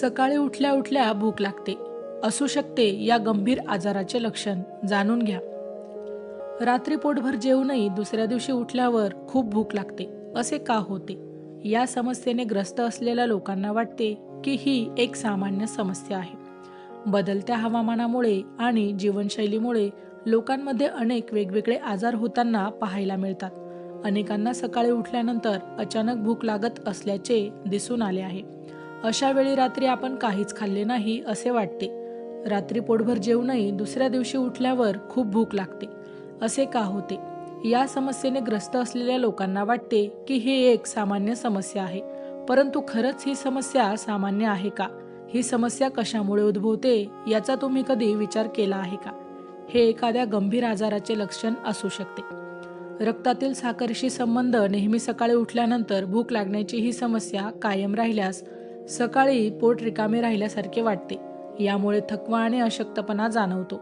सकाळी उठल्या उठल्या भूक लागते. असू शकते या गंभीर आजाराचे लक्षण जाणून घ्या. रात्री पोटभर जेवूनही दुसऱ्या दिवशी उठल्यावर खूप भूक लागते असे का होते? या समस्येने ग्रस्त असलेल्या लोकांना वाटते की ही एक सामान्य समस्या आहे. बदलत्या हवामानामुळे आणि जीवनशैलीमुळे लोकांमध्ये अनेक वेगवेगळे आजार होताना पाहायला मिळतात. अनेकांना सकाळी उठल्यानंतर अचानक भूक लागत असल्याचे दिसून आले आहे. अशा वेळी रात्री आपण काहीच खाल्ले नाही असे वाटते. रात्री पोटभर जेवूनही दुसऱ्या दिवशी उठल्यावर खूप भूक लागते. असे का होते? या समस्येने ग्रस्त असलेल्या लोकांना वाटते की ही एक सामान्य समस्या आहे. परंतु खरंच ही समस्या सामान्य आहे का? ही समस्या कशामुळे उद्भवते याचा तुम्ही कधी विचार केला आहे का? हे एखाद्या गंभीर आजाराचे लक्षण असू शकते. रक्तातील साखरशी संबंध नेहमी सकाळी उठल्यानंतर भूक लागण्याची ही समस्या कायम राहिल्यास सकाळी पोट रिकामे राहिल्यासारखे वाटते. यामुळे थकवा आणि अशक्तपणा जाणवतो.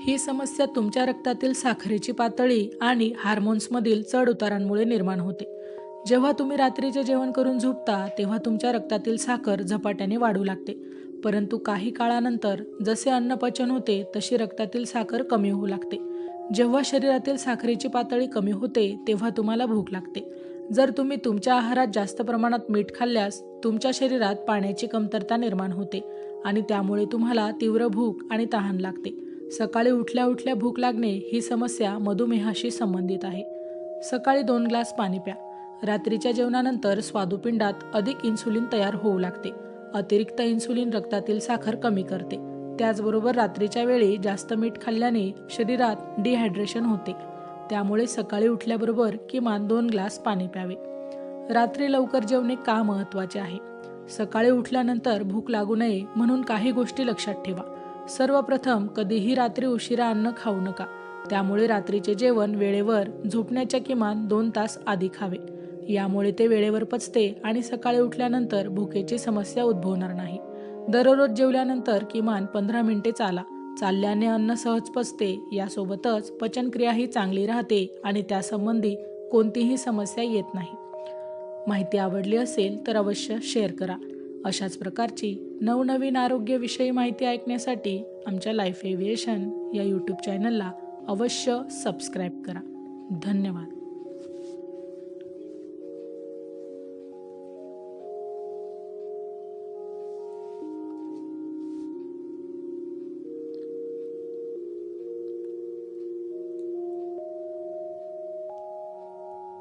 ही समस्या तुमच्या रक्तातील साखरेची पातळी आणि हार्मोन्समधील चढ उतारांमुळे निर्माण होते. जेव्हा तुम्ही रात्रीचे जेवण करून झोपता तेव्हा तुमच्या रक्तातील साखर झपाट्याने वाढू लागते. परंतु काही काळानंतर जसे अन्न पचन होते तशी रक्तातील साखर कमी होऊ लागते. जेव्हा शरीरातील साखरेची पातळी कमी होते तेव्हा तुम्हाला भूक लागते. जर तुम्ही तुमच्या आहारात जास्त प्रमाणात मीठ खाल्ल्यास तुमच्या शरीरात पाण्याची कमतरता निर्माण होते आणि त्यामुळे तुम्हाला तीव्र भूक आणि तहान लागते. सकाळी उठल्या उठल्या भूक लागणे ही समस्या मधुमेहाशी संबंधित आहे. सकाळी दोन ग्लास पाणी प्या. रात्रीच्या जेवणानंतर स्वादुपिंडात अधिक इन्सुलिन तयार होऊ लागते. अतिरिक्त इन्सुलिन रक्तातील साखर कमी करते. त्याचबरोबर रात्रीच्या वेळी जास्त मीठ खाल्ल्याने शरीरात डिहायड्रेशन होते. त्यामुळे सकाळी उठल्याबरोबर किमान दोन ग्लास पाणी प्यावे. रात्री लवकर जेवणे का महत्त्वाचे आहे? सकाळी उठल्यानंतर भूक लागू नये म्हणून काही गोष्टी लक्षात ठेवा. सर्वप्रथम कधीही रात्री उशिरा अन्न खाऊ नका. त्यामुळे रात्रीचे जेवण वेळेवर झोपण्याच्या किमान दोन तास आधी खावे. यामुळे ते वेळेवर पचते आणि सकाळी उठल्यानंतर भुकेची समस्या उद्भवणार नाही. दररोज जेवल्यानंतर किमान पंधरा मिनिटे चाला. चालल्याने अन्न सहज पचते. यासोबतच पचनक्रियाही चांगली राहते आणि त्यासंबंधी कोणतीही समस्या येत नाही. माहिती आवडली असेल तर अवश्य शेअर करा. अशाच प्रकारची नवनवीन आरोग्यविषयी माहिती ऐकण्यासाठी आमच्या लाईफ एव्हिएशन या यूट्यूब चॅनलला अवश्य सबस्क्राईब करा. धन्यवाद.